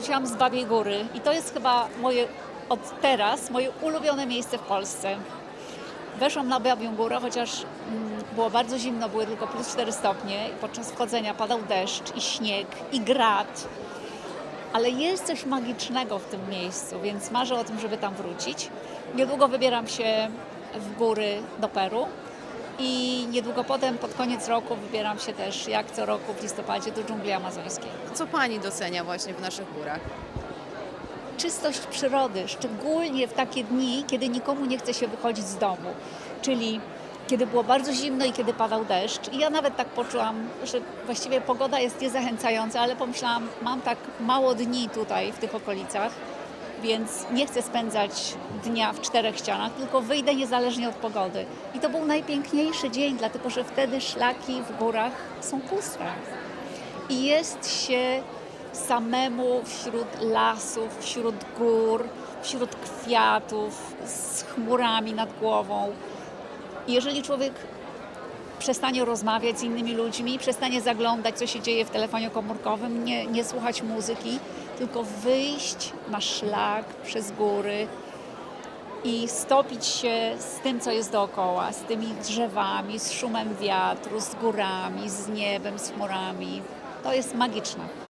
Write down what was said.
wróciłam z Babiej Góry i to jest chyba moje, od teraz, moje ulubione miejsce w Polsce. Weszłam na Babią Górę, chociaż mm, było bardzo zimno, były tylko plus 4 stopnie i podczas wchodzenia padał deszcz i śnieg i grad. Ale jest coś magicznego w tym miejscu, więc marzę o tym, żeby tam wrócić. Niedługo wybieram się w góry do Peru i niedługo potem, pod koniec roku, wybieram się też, jak co roku w listopadzie, do dżungli amazońskiej. Co Pani docenia właśnie w naszych górach? czystość przyrody, szczególnie w takie dni, kiedy nikomu nie chce się wychodzić z domu. Czyli kiedy było bardzo zimno i kiedy padał deszcz. I ja nawet tak poczułam, że właściwie pogoda jest niezachęcająca, ale pomyślałam, mam tak mało dni tutaj w tych okolicach, więc nie chcę spędzać dnia w czterech ścianach, tylko wyjdę niezależnie od pogody. I to był najpiękniejszy dzień, dlatego że wtedy szlaki w górach są puste i jest się samemu wśród lasów, wśród gór, wśród kwiatów, z chmurami nad głową. I jeżeli człowiek przestanie rozmawiać z innymi ludźmi, przestanie zaglądać, co się dzieje w telefonie komórkowym, nie, nie słuchać muzyki, tylko wyjść na szlak przez góry i stopić się z tym, co jest dookoła, z tymi drzewami, z szumem wiatru, z górami, z niebem, z chmurami. To jest magiczne.